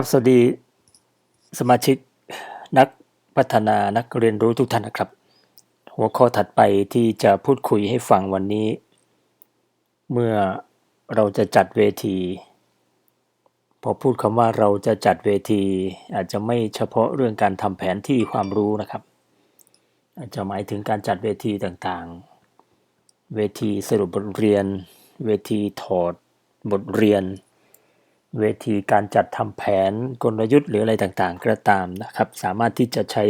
ครับสวัสดีสมาชิกนักพัฒนานักเรียนรู้ทุกท่านนะครับ หัวข้อถัดไปที่จะพูดคุยให้ฟังวันนี้ เมื่อเราจะจัดเวที พอพูดคำว่าเราจะจัดเวที อาจจะไม่เฉพาะเรื่องการทำแผนที่ความรู้นะครับ อาจจะหมายถึงการจัดเวทีต่างๆ เวทีสรุปบทเรียน เวทีถอดบทเรียน เวทีการจัดทำแผนกลยุทธ์หรืออะไรต่างๆ ก็ตามนะครับ สามารถที่จะใช้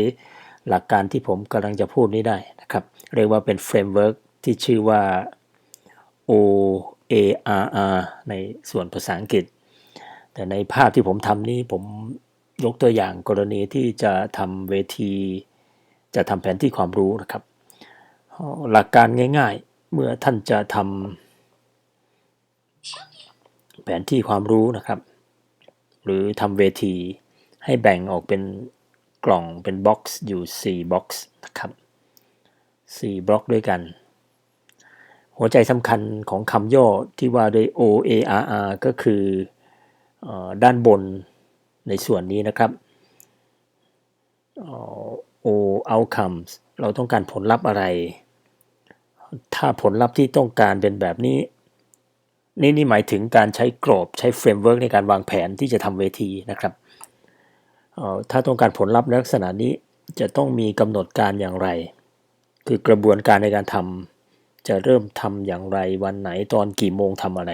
หลักการที่ผมกำลังจะพูดนี้ได้นะครับ เรียกว่าเป็นเฟรมเวิร์กที่ชื่อว่า O A R R ในส่วนภาษาอังกฤษ แต่ในภาพที่ผมทำนี้ผมยกตัวอย่างกรณีที่จะทำเวที จะทำแผนที่ความรู้นะครับ หลักการง่าย ๆ เมื่อท่านจะทำ ผนที่ความรู้นะครับ หรือทำเวทีให้แบ่งออกเป็นกล่องเป็นบ็อกซ์อยู่ 4บ็อกซ์นะครับ4บล็อกด้วยกัน หัวใจสำคัญของคำย่อที่ว่าด้วย O A R R ก็คืออด้านบนในส่วนนี้นะครับ O outcomes เราต้องการผลลัพธ์อะไร ถ้าผลลัพธ์ที่ต้องการเป็นแบบนี้ นี่นี่หมายถึงการใช้กรอบใช้เฟรมเวิร์กในการวางแผนที่จะทำเวทีนะครับถ้าต้องการผลลัพธ์ลักษณะนี้จะต้องมีกำหนดการอย่างไร คือกระบวนการในการทำจะเริ่มทำอย่างไรวันไหนตอนกี่โมงทำอะไร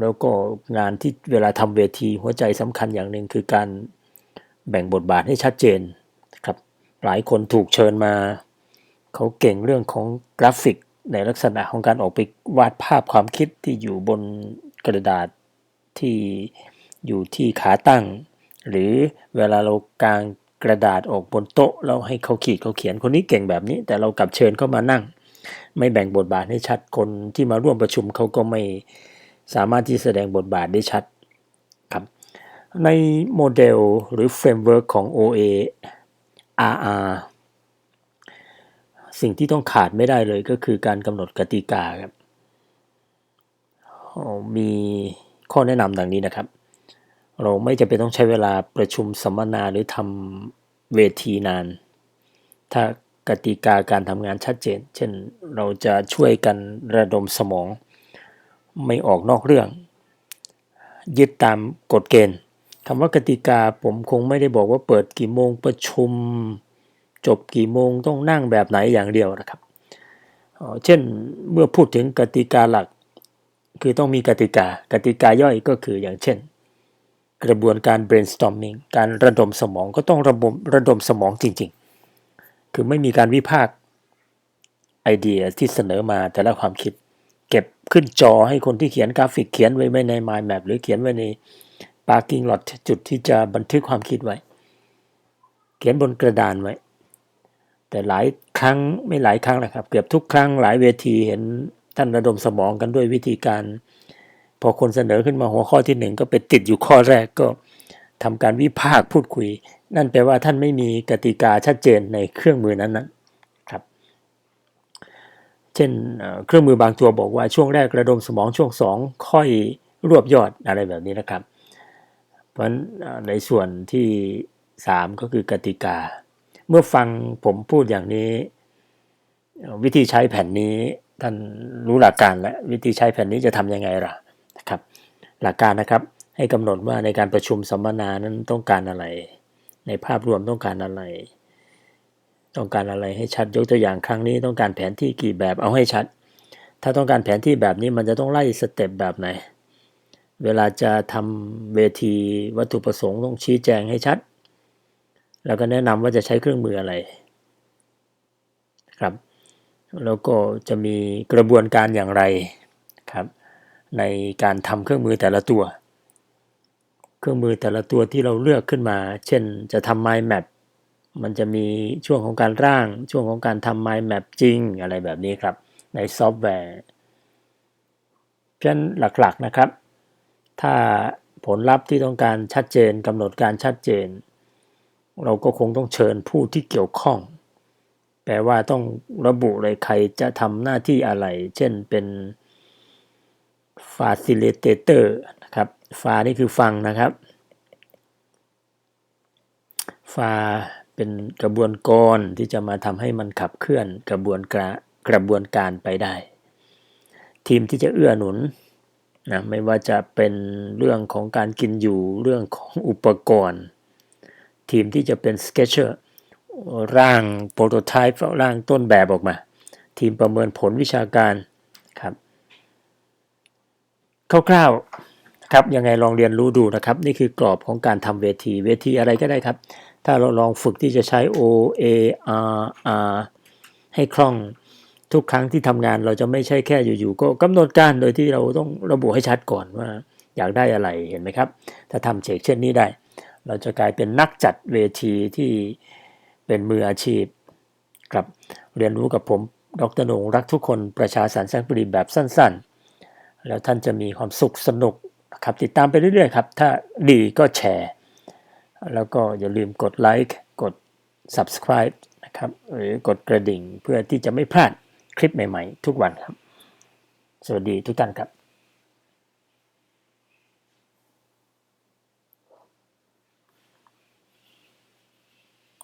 แล้วก็งานที่เวลาทำเวทีหัวใจสำคัญอย่างหนึ่งคือการแบ่งบทบาทให้ชัดเจนครับหลายคนถูกเชิญมา เขาเก่งเรื่องของกราฟิก ในลักษณะของการออกไปวาดภาพความคิดที่อยู่บนกระดาษที่อยู่ที่ขาตั้ง หรือเวลาเรากางกระดาษออกบนโต๊ะเราให้เขาขีดเขาเขียนคนนี้เก่งแบบนี้ แต่เรากลับเชิญเขามานั่ง ไม่แบ่งบทบาทให้ชัดคนที่มาร่วมประชุมเขาก็ไม่สามารถที่แสดงบทบาทได้ชัดครับในโมเดลหรือเฟรมเวิร์กของ OA RR สิ่งที่ต้องขาดไม่ได้เลยก็คือการกำหนดกติกาครับมีข้อแนะนำดังนี้นะครับ เราไม่จำเป็นต้องใช้เวลาประชุมสัมมนาหรือทำเวทีนาน ถ้ากติกาการทำงานชัดเจน เช่นเราจะช่วยกันระดมสมอง ไม่ออกนอกเรื่อง ยึดตามกฎเกณฑ์คำว่ากติกาผมคงไม่ได้บอกว่าเปิดกี่โมงประชุม จบกี่โมงต้องนั่งแบบไหนอย่างเดียวนะครับ เช่นเมื่อพูดถึงกติกาหลัก คือต้องมีกติกา กติกาย่อยก็คืออย่างเช่น กระบวนการ brainstorming การระดมสมองก็ต้องระบบระดมสมองจริงๆ คือไม่มีการวิพากษ์ไอเดียที่เสนอมาแต่ละความคิด เก็บขึ้นจอให้คนที่เขียนกราฟิกเขียนไว้ใน mind map หรือเขียนไว้ใน parking lot จุดที่จะบันทึกความคิดไว้ เขียนบนกระดานไว้ แต่หลายครั้งไม่หลายครั้งนะครับ เกือบทุกครั้งหลายเวทีเห็นท่านระดมสมองกันด้วยวิธีการ พอคนเสนอขึ้นมาหัวข้อที่หนึ่งก็ไปติดอยู่ข้อแรกก็ทำการวิพากษ์พูดคุย นั่นแปลว่าท่านไม่มีกติกาชัดเจนในเครื่องมือนั้นนะครับ เช่นเครื่องมือบางตัวบอกว่าช่วงแรกระดมสมองช่วงสองค่อยรวบยอดอะไรแบบนี้นะครับ เพราะในส่วนที่ 3 ก็คือกติกา เมื่อฟังผมพูดอย่างนี้ วิธีใช้แผ่นนี้ท่านรู้หลักการและวิธีใช้แผ่นนี้จะทำยังไงล่ะนะครับ หลักการนะครับให้กำหนดว่าในการประชุมสัมมนานั้นต้องการอะไร ในภาพรวมต้องการอะไร ต้องการอะไรให้ชัดยกตัวอย่างครั้งนี้ต้องการแผนที่กี่แบบเอาให้ชัด ถ้าต้องการแผนที่แบบนี้มันจะต้องไล่สเต็ปแบบไหน เวลาจะทำเวทีวัตถุประสงค์ต้องชี้แจงให้ชัด แล้วก็แนะนำว่าจะใช้เครื่องมืออะไรครับ แล้วก็จะมีกระบวนการอย่างไรครับ ในการทำเครื่องมือแต่ละตัว เครื่องมือแต่ละตัวที่เราเลือกขึ้นมา เช่นจะทำ mind map มันจะมีช่วงของการร่างช่วงของการทำ mind map จริงอะไรแบบนี้ครับ ในซอฟต์แวร์เพราะฉะนั้นหลักๆนะครับ ถ้าผลลัพธ์ที่ต้องการชัดเจนกำหนดการชัดเจน เราก็คงต้องเชิญผู้ที่เกี่ยวข้อง แปลว่าต้องระบุเลยใครจะทำหน้าที่อะไร เช่นเป็น facilitator นะครับฟานี่คือฟังนะครับฟาเป็นกระบวนกรที่จะมาทำให้มันขับเคลื่อนกระบวนการกระบวนการไปได้ ทีมที่จะเอื้อหนุนนะไม่ว่าจะเป็นเรื่องของการกินอยู่เรื่องของอุปกรณ์ ทีมที่จะเป็นสเก t เชอร์ร่างโปรโตไทป์ร่างต้นแบบออกมา ทีมประเมินผลวิชาการครับคร่าวๆครับยังไงลองเรียนรู้ดูนะครับ นี่คือกรอบของการทำเวทีเวทีอะไรก็ได้ครับ ถ้าเราลองฝึกที่จะใช้ O A R R ให้คล่องทุกครั้งที่ทำงานเราจะไม่ใช่แค่อยู่ๆก็กำหนดการโดยที่เราต้องระบุให้ชัดก่อนว่าอยากได้อะไรเห็นไหมครับ ถ้าทำเชกเช่นนี้ได้ เราจะกลายเป็นนักจัดเวทีที่เป็นมืออาชีพครับเรียนรู้กับผมดรนงรักทุกคนประชาสารแสงปรีแบบสั้นๆ แล้วท่านจะมีความสุขสนุกครับติดตามไปเรื่อยๆครับ ถ้าดีก็แชร์ แล้วก็อย่าลืมกดไลค์กด subscribe นะครับหรือกดกระดิ่งเพื่อที่จะไม่พลาดคลิปใหม่ๆ ทุกวันครับ สวัสดีทุกท่านครับ